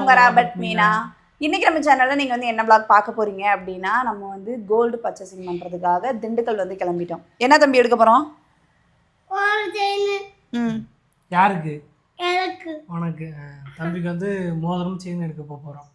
உங்கள் ராபர்ட் மீனா? இன்னைக்கு நம்ம சேனலில் நீங்கள் வந்து என்ன vlog பார்க்க போறீங்க அப்படின்னா நம்ம வந்து கோல்டு பர்ச்சேசிங் பண்ணுறதுக்காக திண்டுக்கல் வந்து கிளம்பிட்டோம். என்ன தம்பி எடுக்க செயின் ம். யாருக்கு? எனக்கு. உனக்கு. தம்பிக்கு வந்து மோதிரம் செயின் எடுக்க போக போகிறோம்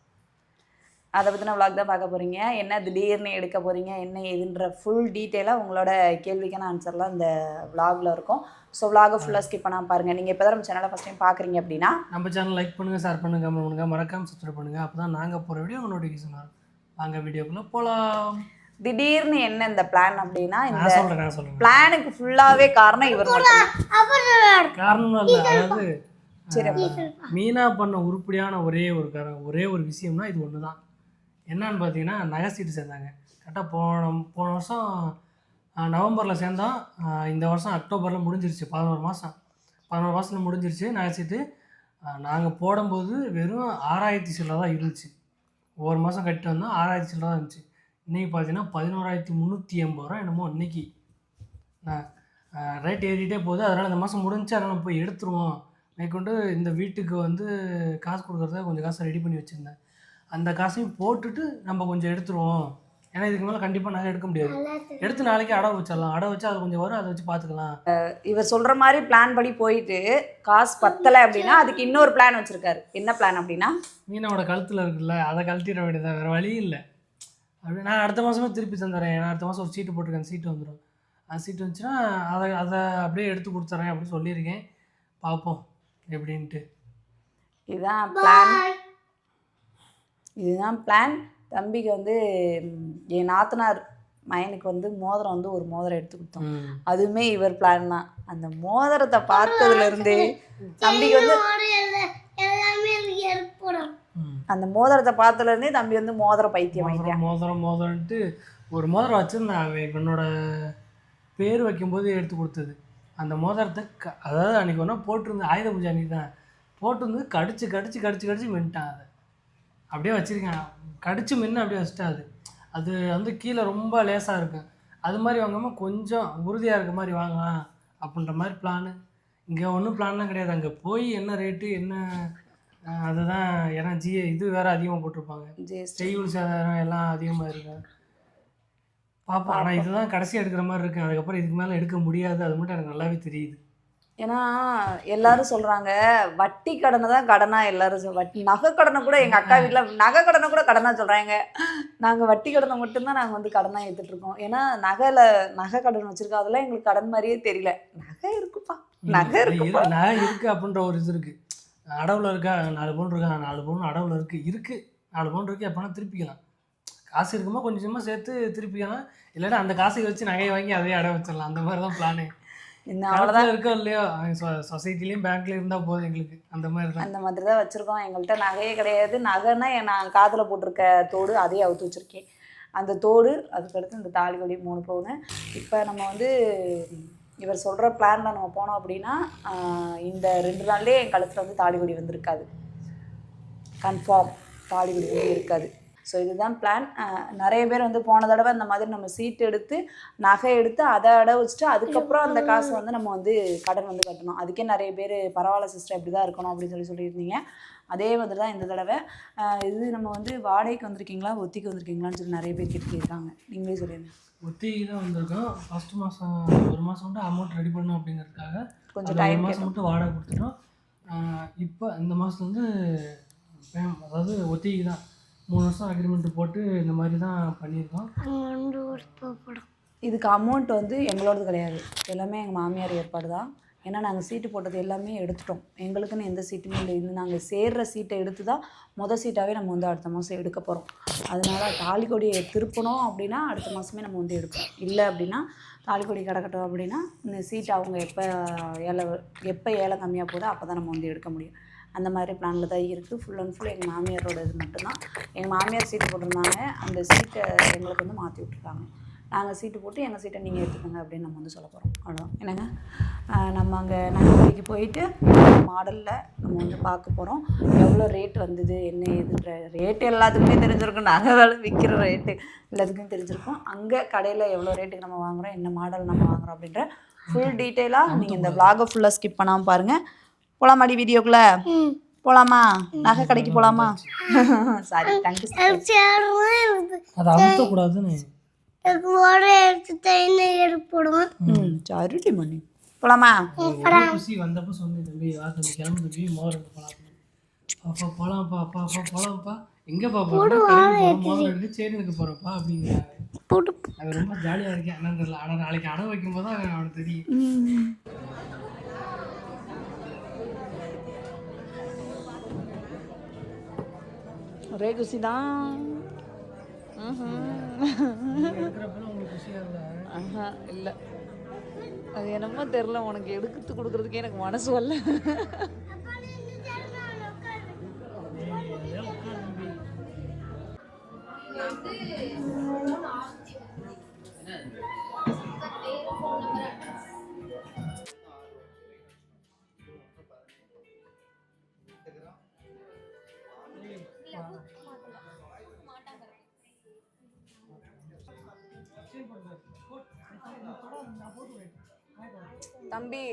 அதை பற்றின vlog தான் பார்க்க போகிறீங்க என்ன திடீர்னு எடுக்க போகிறீங்க என்ன ஏதுன்ற ஃபுல் டீட்டெயிலாக உங்களோட கேள்விக்கான ஆன்சர்லாம் இந்த vlogல இருக்கும். ஸோ vlog ஃபுல்லாக ஸ்கிப் பண்ணாமல் பாருங்கள் நீங்கள் இப்போ தான் நம்ம சேனலை ஃபஸ்ட் டைம் பார்க்குறீங்க அப்படின்னா நம்ம சேனல் லைக் பண்ணுங்கள் ஷேர் பண்ணுங்கள் கமெண்ட் பண்ணுங்கள் மறக்காம சப்ஸ்கிரைப் பண்ணுங்கள் அப்போ தான் நாங்கள் போகிற வீடியோ உங்கள் நோட்டிஃபிகேஷன் வரும். வாங்க வீடியோக்குள்ளே போகலாம் திடீர்னு என்ன இந்த பிளான் அப்படின்னா இந்த நான் சொல்கிறேன் நான் சொல்கிறேன் பிளானுக்கு ஃபுல்லாகவே காரணம் இவர் காரணம் இல்லை அதாவது மீனா பண்ண உருப்படியான ஒரே ஒரு காரணம் ஒரே ஒரு விஷயம்னா இது ஒன்று தான் என்னன்னு பார்த்தீங்கன்னா நகை சீட்டு சேர்ந்தாங்க. கரெக்டாக போன போன வருஷம் நவம்பரில் சேர்ந்தோம். இந்த வருஷம் அக்டோபரில் முடிஞ்சிருச்சு பதினோரு மாதம் பதினோரு மாதத்தில் முடிஞ்சிருச்சு நகை சீட்டு. நாங்கள் போடும்போது வெறும் ஆறாயிரத்தி சில்லரை தான் இருந்துச்சு. ஒவ்வொரு மாதம் கட்டி வந்தோம் ஆறாயிரத்தி சில்லரை தான் இருந்துச்சு. இன்றைக்கி பார்த்தீங்கன்னா பதினோராயிரத்தி முந்நூற்றி எண்பது ரூபா என்னமோ இன்னைக்கு. நான் ரேட் ஏறிட்டே போகுது. அதனால் இந்த மாதம் முடிஞ்சு அதனால் போய் எடுத்துருவோம். மேற்கொண்டு இந்த வீட்டுக்கு வந்து காசு கொடுக்குறத கொஞ்சம் காசை ரெடி பண்ணி வச்சுருந்தேன். அந்த காசையும் போட்டுட்டு நம்ம கொஞ்சம் எடுத்துருவோம். ஏன்னா இதுக்கு மேலே கண்டிப்பாக நகை எடுக்க முடியாது. எடுத்து நாளைக்கு அடவு வச்சிடலாம். அடவு வச்சு அது கொஞ்சம் வரும் அதை வச்சு பார்த்துக்கலாம் இவர் சொல்ற மாதிரி பிளான் படி போயிட்டு காசு பத்தலை அப்படின்னா அதுக்கு இன்னொரு பிளான் வச்சிருக்காரு. என்ன பிளான் அப்படின்னா? மீனோட கழுத்தில் இருக்குல்ல அதை கழட்டிட வேண்டியது வேறு வழி இல்லை. அப்படி நான் அடுத்த மாதமே திருப்பி தந்துடுறேன் ஏன்னா அடுத்த மாதம் ஒரு சீட்டு போட்டிருக்கேன். சீட்டு வந்துடும் அந்த சீட்டு வந்துச்சுன்னா அதை அதை அப்படியே எடுத்து கொடுத்துட்றேன் அப்படின்னு சொல்லியிருக்கேன். பார்ப்போம் எப்படின்ட்டு. இதுதான் பிளான் இதுதான் பிளான் தம்பிக்கு வந்து என் நாத்தனார் மயனுக்கு வந்து மோதிரம் வந்து ஒரு மோதிரம் எடுத்து கொடுத்தோம். அதுவுமே இவர் பிளான் தான். அந்த மோதிரத்தை பார்த்ததுல இருந்து தம்பிக்கு வந்து அந்த மோதிரத்தை பார்த்ததுல இருந்தே தம்பி வந்து மோதிர பைத்தியம் ஆயிட்டான். மோதிரம் மோதிரம் மோதிரம்ட்டு ஒரு மோதிரம் வச்சுருந்தேன். அவன் என்னோட பேர் வைக்கும்போது எடுத்து கொடுத்தது. அந்த மோதிரத்தை க அதாவது அன்றைக்கி ஒன்றா போட்டிருந்தேன். ஆயுத பூஜை அன்றைக்கி தான் போட்டிருந்து கடிச்சு கடிச்சு கடிச்சு கடிச்சு மின்ட்டான் அதை. அப்படியே வச்சுருக்கேன். கடிச்சு மின்னு அப்படியே வச்சுட்டேன் அது. அது வந்து கீழே ரொம்ப லேசாக இருக்கும் அது மாதிரி வாங்காமல் கொஞ்சம் உறுதியாக இருக்க மாதிரி வாங்கலாம் அப்படின்ற மாதிரி பிளானு இங்கே ஒன்றும் பிளான்லாம் கிடையாது. அங்கே போய் என்ன ரேட்டு என்ன அதுதான் ஏன்னா ஜி இது வேறு அதிகமாக போட்டிருப்பாங்க. செய்யுள் சேதாரம் எல்லாம் அதிகமாக இருக்கு. பார்ப்போம் ஆனால் இதுதான் கடைசி எடுக்கிற மாதிரி இருக்கு. அதுக்கப்புறம் இதுக்கு மேலே எடுக்க முடியாது. அது மட்டும் எனக்கு நல்லாவே தெரியுது. ஏன்னா எல்லாரும் சொல்றாங்க வட்டி கடனை தான் கடனா எல்லாரும் வட்டி நகை கடனை கூட எங்க அக்கா வீட்ல நகை கடனை கூட கடனா சொல்றாங்க. நாங்க வட்டி கடனை மட்டும்தான் நாங்க வந்து கடனா எடுத்துட்டு இருக்கோம். ஏன்னா நகையில நகை கடன் வச்சிருக்கோம் அதெல்லாம் எங்களுக்கு கடன் மாதிரியே தெரியல. நகை இருக்குப்பா. நகை இருக்குப்பா. இரு- நகை இருக்கு அப்படின்ற ஒரு இது இருக்கு. அடவுல இருக்கா நாலு பவுன் இருக்கா நாலு பவுன் அடவுல இருக்கு. இருக்கு. நாலு பவுன் இருக்கு எப்போனா திருப்பிக்கலாம். காசு இருக்குமா கொஞ்சமாக சேர்த்து திருப்பிக்கலாம். இல்லாட்டா அந்த காசை வச்சு நகையை வாங்கி அதையே அடை வச்சிடலாம். அந்த மாதிரி தான் பிளானு அவ்வளவுதான். அவ்வளோதான் இருக்கோ இல்லையோ சொசைட்டிலையும் பேங்க்லேயும் இருந்தால் போதும் எங்களுக்கு. அந்த மாதிரி தான் அந்த மாதிரி தான் வச்சிருக்கோம். எங்கள்கிட்ட நகையே கிடையாது. நகைன்னா நான் காதுல போட்டிருக்க தோடு அதையே அவுத்து வச்சிருக்கேன். அந்த தோடு அதுக்கடுத்து இந்த தாலி கொடி மூணு பவுனு. இப்போ நம்ம வந்து இவர் சொல்கிற பிளானில் நம்ம போனோம் அப்படின்னா இந்த ரெண்டு நாள்லேயே என் கழுத்தில் வந்து தாலி கொடி வந்திருக்காது. கன்ஃபார்ம் தாலி கொடி வந்து இருக்காது ஸோ இதுதான் பிளான் நிறைய பேர் வந்து போன தடவை இந்த மாதிரி நம்ம சீட் எடுத்து நகை எடுத்து அதை அடை வச்சுட்டு அதுக்கப்புறம் அந்த காசு வந்து நம்ம வந்து கடன் வந்து கட்டணும். அதுக்கே நிறைய பேர் பரவாயில்ல சிஸ்டர் இப்படி தான் இருக்கணும் அப்படின்னு சொல்லி சொல்லியிருந்தீங்க. அதே மாதிரி தான் இந்த தடவை. இது நம்ம வந்து வாடகைக்கு வந்திருக்கீங்களா? ஒத்திக்கு வந்திருக்கீங்களான்னு சொல்லி நிறைய பேர் கேட்டு கேட்குறாங்க நீங்களே சொல்லிடுங்க ஒத்திகை தான் வந்திருக்கோம். ஃபர்ஸ்ட் மாதம் ஒரு மாதம் மட்டும் அமௌண்ட் ரெடி பண்ணணும் அப்படிங்கிறதுக்காக. கொஞ்சம் டைம் மாதம் மட்டும் வாடகை கொடுத்துட்டோம். இப்போ இந்த மாதத்துல வந்து அதாவது ஒத்திகை தான் மூணு வருஷம் அக்ரிமெண்ட் போட்டு இந்த மாதிரி தான் பண்ணியிருக்கோம் படம். இதுக்கு அமௌண்ட் வந்து எங்களோடது கிடையாது. எல்லாமே எங்கள் மாமியார் ஏற்பாடு தான். ஏன்னா நாங்கள் சீட்டு போட்டது எல்லாமே எடுத்துட்டோம். எங்களுக்குன்னு எந்த சீட்டுமே இல்லை. இது நாங்கள் சேர்ற சீட்டை எடுத்து தான் மொதல் சீட்டாகவே நம்ம வந்து அடுத்த மாதம் எடுக்க போகிறோம் அதனால தாலி கொடியை திருப்பணும் அப்படின்னா அடுத்த மாதமே நம்ம வந்து எடுப்போம் இல்லை அப்படின்னா தாலி கொடி கிடக்கட்டும் அப்படின்னா இந்த சீட் அவங்க எப்போ ஏழை எப்போ ஏழை கம்மியாக போதோ அப்போ தான் நம்ம வந்து எடுக்க முடியும். அந்த மாதிரி பிளானில் தான் இருக்குது ஃபுல் அண்ட் ஃபுல் எங்கள் மாமியாரோட இது மட்டும்தான். எங்கள் மாமியார் சீட்டு போட்டிருந்தாங்க. அந்த சீட்டை எங்களுக்கு வந்து மாற்றி விட்ருக்காங்க நாங்கள் சீட்டு போட்டு எங்கள் சீட்டை நீங்கள் எடுத்துக்கோங்க அப்படின்னு நம்ம வந்து சொல்ல போகிறோம் அவ்வளோதான் என்னங்க? நம்ம அங்கே நகைக்கடைக்கு போயிட்டு மாடலில் நம்ம வந்து பார்க்க போகிறோம் எவ்வளோ ரேட் வந்தது? என்ன ஏதுன்ற ரேட் எல்லாத்துக்குமே தெரிஞ்சிருக்கும். நகை வேலை விற்கிற ரேட்டு எல்லாத்துக்குமே தெரிஞ்சிருக்கும். அங்கே கடையில் எவ்வளோ ரேட்டுக்கு நம்ம வாங்குறோம்? என்ன மாடல் நம்ம வாங்குறோம்? அப்படின்ற ஃபுல் டீட்டெயிலாக நீங்கள் இந்த vlog-அ ஃபுல்லாக ஸ்கிப் பண்ணாமல் பாருங்கள் போலாமாடி வீடியோக்குள்ளே? போலாமா? நகை கடைக்கு போலாமா? சாரி தேங்க்யூ அதை எடுப்படும் ம். சரிடி மணி. போலாமா? குசி வந்தப்போ சொன்னேன் தம்பி வா தம்பி கிளம்பு தம்பி மோர் பாப்பா போலாம்ப்பா. அப்பா அப்பா போலாம்ப்பா எங்கப்பா போறோம் மோதிரம் எடுத்து சேரி எடுக்க போறப்பா அப்படிங்கிறாங்க ரொம்ப ஜாலியா இருக்கேன் என்னன்னு தெரியல. ஆனா நாளைக்கு அடை வைக்கும் போது அவன் அவனுக்கு தெரியும். ஒரே குசி தான் ஆஹா இல்லை. அது என்னமோ தெரில உனக்கு எடுத்து கொடுக்குறதுக்கே எனக்கு மனசு வரல. தம்பி?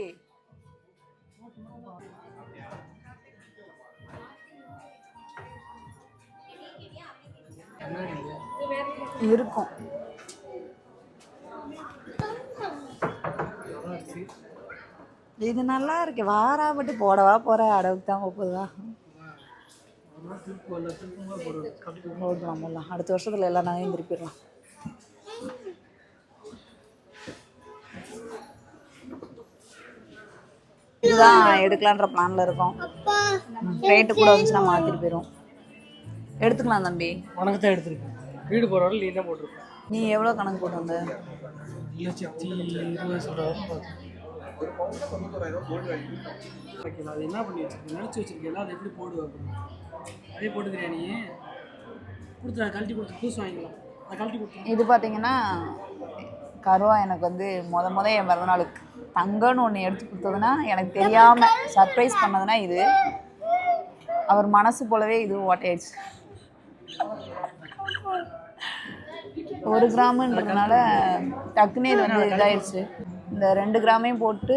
இருக்கும். இது நல்லா இருக்கு வாரா மட்டும் போடவா போற அடவுக்கு தான் போகுதா. போடலாம் போடலாம் அடுத்த வருஷத்துல எல்லா நகையும் திருப்பிடலாம் இதுதான் எடுக்கலான்ற பிளான்ல இருக்கோம். அப்பா ரேட்டு கூட வந்துச்சுன்னா மாத்திட்டு போயிடும் எடுத்துக்கலாம் தம்பி. உனக்கு தான் எடுத்திருக்கேன். வீடு போற வரை நீ தான் போட்டிருப்ப நீ எவ்வளோ கணக்கு போட்டு வந்த ஒரு லட்சத்தி இருபது வைக்கல அது என்ன பண்ணி வச்சிருக்கேன்? நினச்சி வச்சிருக்கேன் அதை எப்படி போடுவேன் அதே போட்டுக்கிறியா நீ? கொடுத்து கழட்டி கொடுத்து புதுசு வாங்கிக்கலாம். அதை கழட்டி கொடுத்து இது பார்த்தீங்கன்னா கருவா எனக்கு வந்து முத முத என் பிறந்தநாளுக்கு. தங்கம்னு ஒன்று எடுத்து கொடுத்ததுன்னா எனக்கு தெரியாமல் சர்ப்ரைஸ் பண்ணதுன்னா இது. அவர் மனசு போலவே இது ஓட்டையாயிடுச்சு. ஒரு கிராமுன்றதுனால டக்குன்னு இது வந்து இதாயிடுச்சு. இந்த ரெண்டு கிராமையும் போட்டு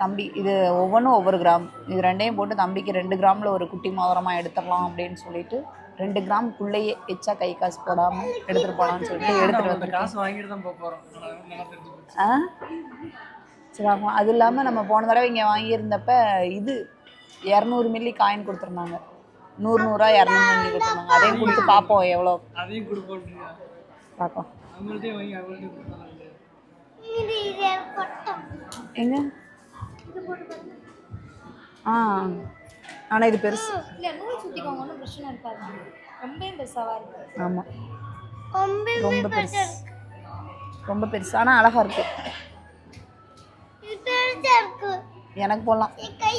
தம்பி இது ஒவ்வொன்றும் ஒவ்வொரு கிராம். இது ரெண்டையும் போட்டு தம்பிக்கு ரெண்டு கிராமில் ஒரு குட்டி மோதிரமாக எடுத்துடலாம் அப்படின்னு சொல்லிட்டு ரெண்டு கிராமுக்குள்ளேயே எச்சா கை காசு போடாமல் எடுத்துகிட்டு போகலான்னு சொல்லிட்டு எடுத்துகிட்டு அந்த காசு வாங்கிட்டு தான் போக போகிறோம். ஆ சரி ஆமாம் அது இல்லாமல் நம்ம போன தடவை இங்கே வாங்கியிருந்தப்ப இது இரநூறு மில்லி காயின் கொடுத்துருந்தாங்க நூறு நூறா இரநூறு மில்லி கொடுத்துருந்தாங்க அதையும் கொடுத்து பார்ப்போம் எவ்வளோ அதையும் கொடுப்போன்றியா பார்ப்போம் எங்க ஆ ஆனால் இது பெருசு. இல்லை நூல் சுற்றிக்கோங்க ஒன்றும் பிரச்சனை இருக்காது. ரொம்பவும் பெருசாக இருக்கு. ஆமாம் ரொம்ப ரொம்ப பெருசு. ரொம்ப பெருசு. ஆனால் அழகாக இருக்கு. எனக்கு போடலாம். என் கை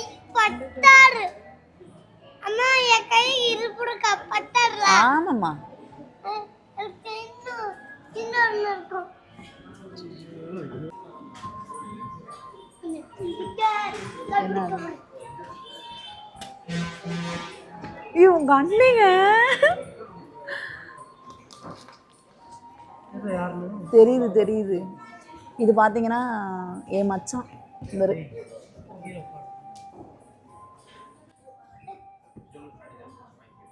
இவங்க ஐயோ உங்கள் அண்ணிங்க. தெரியுது தெரியுது. இது பார்த்தீங்கன்னா என் மச்சான். இவர்.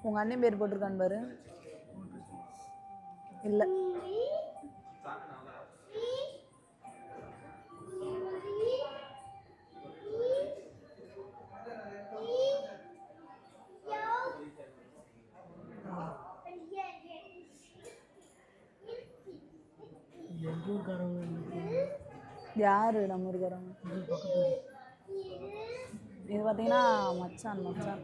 உங்கள் அண்ணன் பேர் போட்டிருக்கான்னு பாரு. இல்லை. யாரு நம்ம இருக்கிறவங்க இது பார்த்தீங்கன்னா மச்சான் மச்சான்.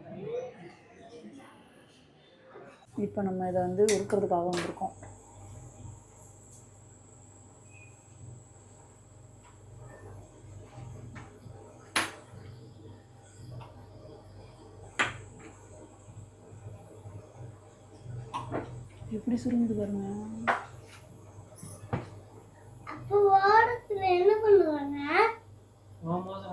இப்போ நம்ம இதை வந்து உருக்கிறதுக்காக வந்திருக்கோம். எப்படி சுருங்குது பாருங்க அப்போ ஓரத்துல என்ன பண்ணுவாங்க உன் மோதிரம் தான்ப்பா அம்மா மோதிரம் உன் மோதிரம் அதை உள்ள வச்சுட்டியா? அடிச்சுட்டாங்க எரிச்சிட்டாங்க. ஆ எரிச்சிட்டாங்க. ஏன் நீ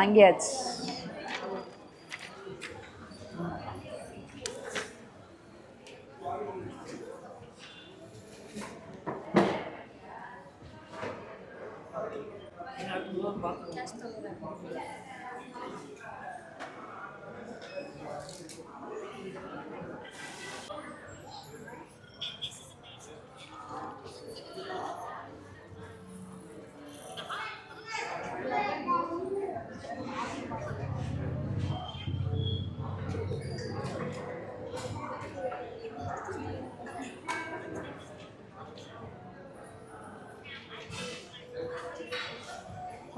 வாங்கியாச்சு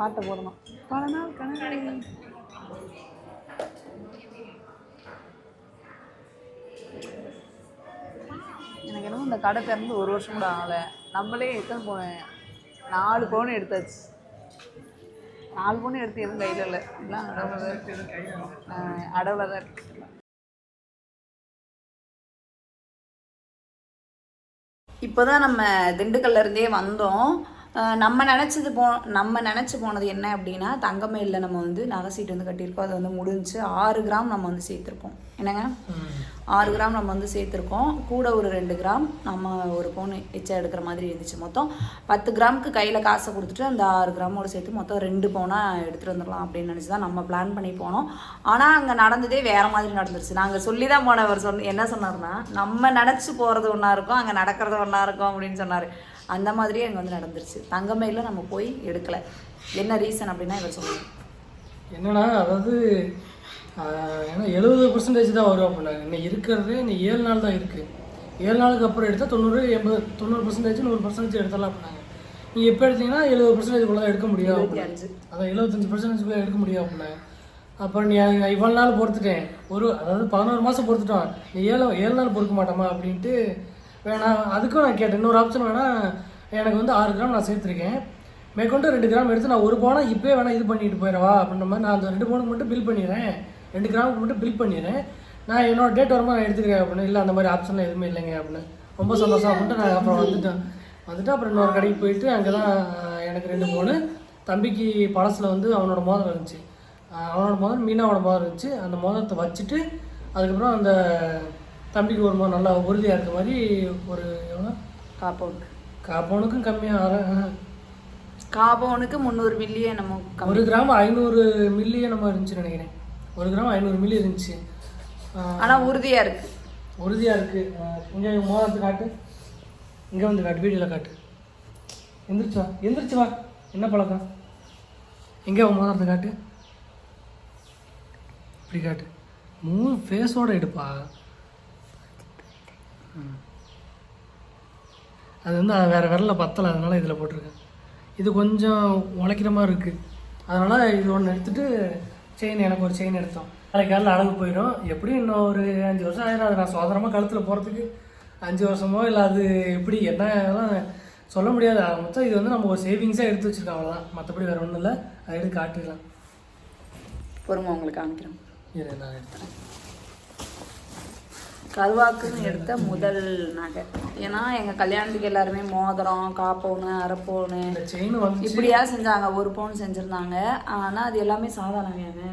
பாட்டு போடணும். பல நாள் கனவு எனக்கு என்னமோ இந்த கடை திறந்து ஒரு வருஷம் கூட ஆகலை. நம்மளே எத்தனை போனேன் நாலு பவுன் எடுத்தாச்சு. நாலு பவுன் எடுத்து எதுவும் கையில் இல்லை. எல்லாம் அடவில் தான் இருக்கு. அடவில் தான் இருக்கு. இப்போ தான் நம்ம திண்டுக்கல்ல இருந்தே வந்தோம். நம்ம நினச்சது போ நம்ம நினச்சி போனது என்ன அப்படின்னா தங்கமயிலில் நம்ம வந்து நகை சீட்டு வந்து கட்டியிருக்கோம். அது வந்து முடிஞ்சு ஆறு கிராம் நம்ம வந்து சேர்த்துருக்கோம் என்னங்க? ஆறு கிராம் நம்ம வந்து சேர்த்துருக்கோம். கூட ஒரு ரெண்டு கிராம். நம்ம ஒரு பவுன் எச்சா எடுக்கிற மாதிரி இருந்துச்சு மொத்தம். பத்து கிராமுக்கு கையில் காசை கொடுத்துட்டு அந்த ஆறு கிராமோட சேர்த்து மொத்தம் ரெண்டு பவுனாக எடுத்துகிட்டு வந்துடலாம் அப்படின்னு நினச்சி தான் நம்ம பிளான் பண்ணி போனோம். ஆனால் அங்கே நடந்ததே வேறு மாதிரி நடந்துருச்சு. நாங்கள் சொல்லி தான் போனவர் சொன்ன என்ன சொன்னார்னா நம்ம நினச்சி போகிறது ஒன்றா இருக்கும் அங்கே நடக்கிறது ஒன்றா இருக்கும் அப்படின்னு சொன்னார். அந்த மாதிரியே அங்கே வந்து நடந்துருச்சு. தங்கமயில நம்ம போய் எடுக்கலை. என்ன ரீசன் அப்படின்னா இவர் சொன்னார். என்னன்னா அதாவது ஏன்னா எழுபது பர்சன்டேஜ் தான் வரும் அப்படின்னாங்க இன்னும் இருக்கிறது இன்னும் ஏழு நாள் தான் இருக்குது ஏழு நாளுக்கு அப்புறம் எடுத்தால் தொண்ணூறு எண்பது தொண்ணூறு பர்சன்டேஜ் நூறு பர்சன்டேஜ் எடுத்துடலாம் அப்படின்னாங்க. நீங்கள் எப்போ எடுத்தீங்கன்னா எழுபது பர்சன்டேஜ்குள்ளே எடுக்க முடியும் அதான் எழுபத்தஞ்சு பர்சன்டேஜ்குள்ளே எடுக்க முடியும் அப்படின்னாங்க அப்புறம் நீ இவ்வளோ நாள் பொறுத்துட்டேன். ஒரு அதாவது பதினோரு மாதம் பொறுத்துட்டோம். நீ ஏழு ஏழு நாள் பொறுக்க மாட்டோமா அப்படின்ட்டு வேணாம் அதுக்கும் நான் கேட்டேன். இன்னொரு ஆப்ஷன் வேணால் எனக்கு வந்து ஆறு கிராம் நான் சேர்த்துருக்கேன். மேற்கொண்டு ரெண்டு கிராம் எடுத்து நான் ஒரு பவுனா இப்போயே வேணால் இது பண்ணிட்டு போயிடவா அப்படின்ற மாதிரி நான் அந்த ரெண்டு பவுனுக்கு மட்டும் பில் பண்ணிடுறேன். ரெண்டு கிராமுக்கு மட்டும் பில் பண்ணிடுறேன். நான் என்னோட டேட் வரும்போது நான் எடுத்துக்கிறேன் அப்படின்னு. இல்லை அந்த மாதிரி ஆப்ஷன்லாம் எதுவுமே இல்லைங்க அப்படின்னு. ரொம்ப சந்தோஷம் அப்படின்ட்டு நான் அப்புறம் வந்துட்டேன். வந்துட்டு அப்புறம் இன்னொரு கடைக்கு போயிட்டு அங்கே தான் எனக்கு ரெண்டு பவுனு. தம்பிக்கு பழசில் வந்து அவனோட மோதிரம் இருந்துச்சு. அவனோட மோதிரம் மீனாவோட மோதிரம் இருந்துச்சு. அந்த மோதிரத்தை வச்சுட்டு அதுக்கப்புறம் அந்த தம்பிக்கு ஒரு நல்லா உறுதியாக இருக்க மாதிரி ஒரு எவ்வளோ? காப்பவுண்டு காப்பவனுக்கும் கம்மியாக அரை காப்பவுனுக்கு முந்நூறு மில்லியே நம்ம ஒரு கிராம் ஐநூறு மில்லியே நம்ம இருந்துச்சு நினைக்கிறேன். ஒரு கிராம் ஐநூறு மில்லி இருந்துச்சு. ஆனால் உறுதியாக இருக்குது உறுதியாக இருக்குது இங்கே மோதிரத்தை காட்டு. இங்கே வந்து காட்டு வீடியோவில் காட்டு. எந்திரிச்சு வா எந்திரிச்சு வா. என்ன பழக்கம்? எங்கே உன் மோதிரத்தை காட்டு. இப்படி காட்டு. மூணு ஃபேஸோட எடுப்பா. அது வந்து வேறு விரலில் பத்தலை அதனால இதில் போட்டிருக்கேன். இது கொஞ்சம் உழைக்கிற மாதிரி இருக்குது அதனால் இது ஒன்று எடுத்துட்டு செயின் எனக்கு ஒரு செயின் எடுத்தோம். காலையில் அழகு போயிடும். எப்படியும் இன்னும் ஒரு அஞ்சு வருஷம் ஆயிரும். அது நான் சோதனமாக கழுத்தில் போகிறதுக்கு அஞ்சு வருஷமோ இல்லை அது எப்படி என்ன அதெல்லாம் சொல்ல முடியாது. மொத்தம் இது வந்து நம்ம ஒரு சேவிங்ஸாக எடுத்து வச்சுருக்கோம் அவ்வளோதான் மற்றபடி வேறு ஒன்றும் இல்லை. அதை எடுத்து காட்டிடலாம். பொறுமை உங்களுக்கு காமிக்கிறோம் இரு நான் எடுத்துறேன் கருவாக்குன்னு எடுத்த முதல் நகை. ஏன்னா எங்கள் கல்யாணத்துக்கு எல்லாருமே மோதிரம் செயின் வந்து இப்படியா செஞ்சாங்க. ஒரு பவுன் செஞ்சுருந்தாங்க. ஆனால் அது எல்லாமே சாதாரணங்க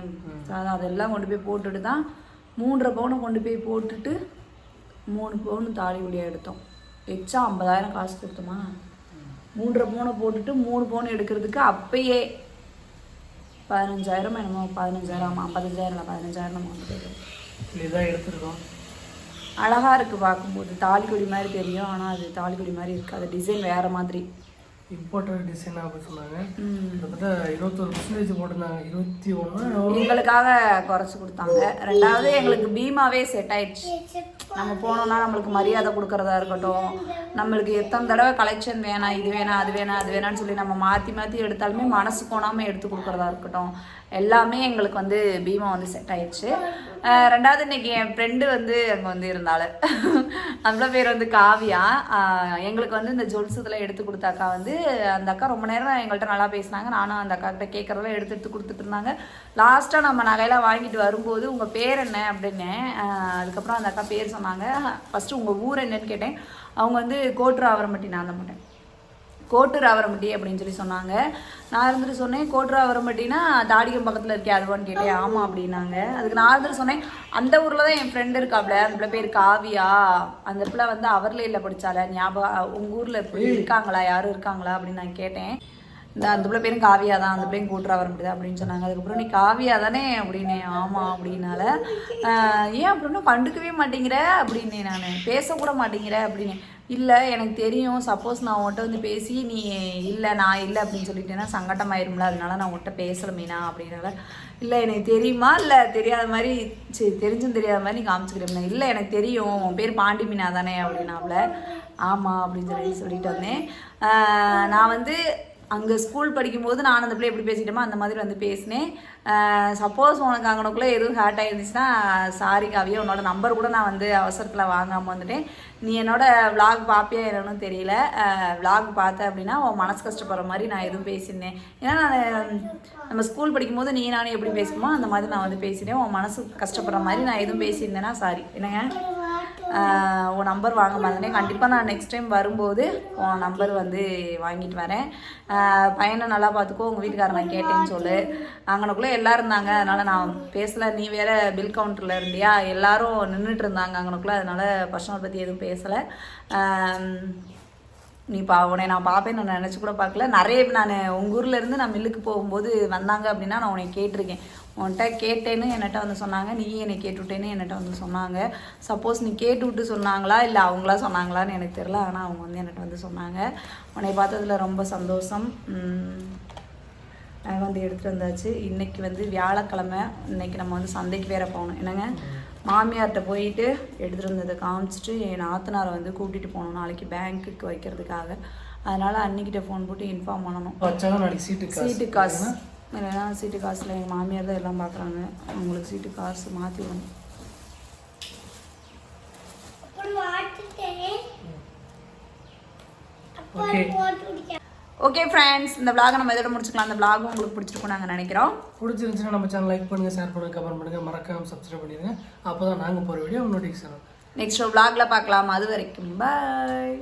சாதா அதெல்லாம் கொண்டு போய் போட்டுட்டு தான் மூன்றரை பவுனை கொண்டு போய் போட்டுட்டு மூணு பவுன் தாலி ஒடியாக எடுத்தோம். எச்சா ஐம்பதாயிரம் காசு கொடுத்தோமா? மூன்றரை பவுனை போட்டுட்டு மூணு பவுன் எடுக்கிறதுக்கு அப்பயே பதினஞ்சாயிரம் என்னமோ பதினஞ்சாயிரம் ஆமாம் பதினஞ்சாயிரம் இல்லை பதினஞ்சாயிரம் நம்ம இதுதான் எடுத்திருக்கோம். அழகா இருக்கு பார்க்கும்போது. தாலிக்கொடி மாதிரி தெரியும் ஆனால் அது தாலிக்கொடி மாதிரி இருக்காது. டிசைன் வேற மாதிரி. இம்போர்ட்டட் டிசைனாக அப்படி சொன்னாங்க. கிட்டத்தட்ட இருபத்தொரு பர்சன்டேஜ் போட்டிருந்தாங்க. இருபத்தி ஒன்று எங்களுக்காக குறைச்சி கொடுத்தாங்க. ரெண்டாவது எங்களுக்கு பீமாவே செட் ஆயிடுச்சு. நம்ம போனோம்னா நம்மளுக்கு மரியாதை கொடுக்கறதா இருக்கட்டும். நம்மளுக்கு எத்தனை தடவை கலெக்ஷன் வேணாம் இது வேணாம் அது வேணாம் அது வேணாம்னு சொல்லி நம்ம மாற்றி மாற்றி எடுத்தாலுமே மனசு போனாமல் எடுத்து கொடுக்கறதா இருக்கட்டும். எல்லாமே எங்களுக்கு வந்து பீமா வந்து செட் ஆயிடுச்சு. ரெண்டாவது இன்னைக்கு என் ஃப்ரெண்டு வந்து அங்கே வந்து இருந்தாள். அந்த பேர் வந்து காவியா. எங்களுக்கு வந்து இந்த ஜொல்ஸ் இதெல்லாம் எடுத்து கொடுத்த அக்கா வந்து அந்த அக்கா ரொம்ப நேரம் எங்கள்கிட்ட நல்லா பேசினாங்க. நானும் அந்த அக்கா கிட்ட கேட்குறதெல்லாம் எடுத்து எடுத்து கொடுத்துட்டு இருந்தாங்க. லாஸ்ட்டாக நம்ம நகையெல்லாம் வாங்கிட்டு வரும்போது உங்கள் பேர் என்ன? அப்படின்னேன். அதுக்கப்புறம் அந்த அக்கா பேர் சொன்னாங்க. ஃபஸ்ட்டு உங்கள் ஊர் என்னன்னு கேட்டேன். அவங்க வந்து கோட்ரு ஆவரம்பட்டி நான் தான் மாட்டேன் கோட்டூர் ஆவரம்பட்டி அப்படின்னு சொல்லி சொன்னாங்க. நான் இருந்துட்டு சொன்னேன் கோட்டூர் ஆவரம்பட்டினா தாடிகம் பக்கத்தில் இருக்கே அதுவான்னு கேட்டேன். ஆமாம் அப்படின்னாங்க. அதுக்கு நான் இருந்துட்டு சொன்னேன் அந்த ஊரில் தான் என் ஃப்ரெண்டு இருக்காப்ல அந்த பிள்ளை பேர் காவியா. அந்த பிள்ளை வந்து அவர்ல இல்லை படிச்சால ஞாபகம் உங்கள் ஊரில் இருக்காங்களா யாரும் இருக்காங்களா அப்படின்னு நான் கேட்டேன். இந்த அந்த பிள்ளை பேரும் காவியா தான் அந்த பிள்ளையும் கூட்டுறா வர முடியாது அப்படின்னு சொன்னாங்க. அதுக்கப்புறம் நீ காவியா தானே? அப்படின்னே ஆமாம் அப்படின்னால ஏன் அப்படின்னா கண்டுக்கவே மாட்டேங்கிற? அப்படின்னே நான் பேசக்கூட மாட்டேங்கிற? அப்படின்னு இல்லை எனக்கு தெரியும். சப்போஸ் நான் உன்கிட்ட வந்து பேசி நீ இல்லை நான் இல்லை அப்படின்னு சொல்லிட்டேன்னா சங்கட்டமாயிரும்ல. அதனால நான் உன்கிட்ட பேசல மீனா அப்படின்னால இல்லை எனக்கு தெரியுமா? இல்லை தெரியாத மாதிரி சரி தெரிஞ்சும் தெரியாத மாதிரி நீ காமிச்சுக்கிறேன் இல்லை எனக்கு தெரியும். உன் பேர் பாண்டி மீனா தானே? அப்படின்னாப்புல ஆமாம் அப்படின்னு சொல்லி சொல்லிட்டு வந்தேன். நான் வந்து அங்கே ஸ்கூல் படிக்கும்போது நான் அந்த பிள்ளை எப்படி பேசிட்டோமோ அந்த மாதிரி வந்து பேசினேன். சப்போஸ் உனக்கு அங்கனக்குள்ளே எதுவும் ஹேர்ட் ஆயிருந்துச்சுன்னா சாரி காவியா உன்னோட நம்பர் கூட நான் வந்து அவசரத்தில் வாங்காமல் வந்துட்டேன். நீ என்னோட விளாக் பார்ப்பியா என்னன்னு தெரியல. விளாக் பார்த்த அப்படின்னா உன் மனசு கஷ்டப்படுற மாதிரி நான் எதுவும் பேசியிருந்தேன். ஏன்னா நான் நம்ம ஸ்கூல் படிக்கும்போது நீ நானும் எப்படி பேசுமோ அந்த மாதிரி நான் வந்து பேசினேன் உன் மனசு கஷ்டப்படுற மாதிரி நான் எதுவும் பேசியிருந்தேன்னா சாரி என்னங்க? உன் நம்பர் வாங்க மறந்துட்டேன். கண்டிப்பாக நான் நெக்ஸ்ட் டைம் வரும்போது உன் நம்பர் வந்து வாங்கிட்டு வரேன். பையனை நல்லா பார்த்துக்கோ உங்கள் வீட்டுக்காரர் நான் கேட்டேன்னு சொல்லு. அங்கனக்குள்ளே எல்லாரும் இருந்தாங்க அதனால் நான் பேசலை. நீ வேற பில் கவுண்டரில் இருந்தியா? எல்லாரும் நின்றுட்டு இருந்தாங்க அங்கனக்குள்ளே அதனால் பர்சனல் பற்றி எதுவும் பேசலை. நீ பா உன்னை நான் பார்ப்பேன்னு நான் நினச்சி கூட பார்க்கல நிறைய நான் உங்கள் ஊரில் இருந்து நான் மில்லுக்கு போகும்போது வந்தாங்க அப்படின்னா நான் உன்னை கேட்டிருக்கேன். உன்கிட்ட கேட்டேன்னு என்கிட்ட வந்து சொன்னாங்க. நீ என்னை கேட்டுவிட்டேன்னு என்கிட்ட வந்து சொன்னாங்க. சப்போஸ் நீ கேட்டு விட்டு சொன்னாங்களா? இல்லை அவங்களா சொன்னாங்களான்னு எனக்கு தெரில ஆனால் அவங்க வந்து என்கிட்ட வந்து சொன்னாங்க. உன்னை பார்த்ததுல ரொம்ப சந்தோஷம். நாங்கள் வந்து எடுத்துகிட்டு வந்தாச்சு. இன்னைக்கு வந்து வியாழக்கிழமை. இன்னைக்கு நம்ம வந்து சந்தைக்கு வேற போகணும். என்னங்க? மாமியார்கிட்ட போயிட்டு எடுத்துகிட்டு வந்ததை காமிச்சிட்டு என் நாத்தனாரை வந்து கூட்டிகிட்டு போகணும் நாளைக்கு பேங்க்குக்கு வைக்கிறதுக்காக. அதனால் அன்னிக்கிட்ட ஃபோன் போட்டு இன்ஃபார்ம் பண்ணணும். சீட்டு காசு. இல்லைன்னா சீட்டு காசில் எங்கள் மாமியார் தான் எல்லாம் பார்க்குறாங்க அவங்களுக்கு சீட்டு காசு மாற்றி விடணும். ஓகே ஃப்ரெண்ட்ஸ் இந்த vlog நம்ம இதோட முடிச்சுக்கலாம். அந்த vlog உங்களுக்கு பிடிச்சிருக்கும் நாங்கள் நினைக்கிறோம். பிடிச்சிருந்துச்சுன்னா நம்ம சேனல் லைக் பண்ணுங்கள் ஷேர் பண்ணுங்கள் கமெண்ட் பண்ணுங்கள் மறக்காம சப்ஸ்கிரைப் பண்ணிடுங்க. அப்போ தான் நாங்கள் போகிற வீடியோ நோட்டிஃபிகேஷன் நெக்ஸ்ட் vlogல பார்க்கலாம். அது வரைக்கும் பாய்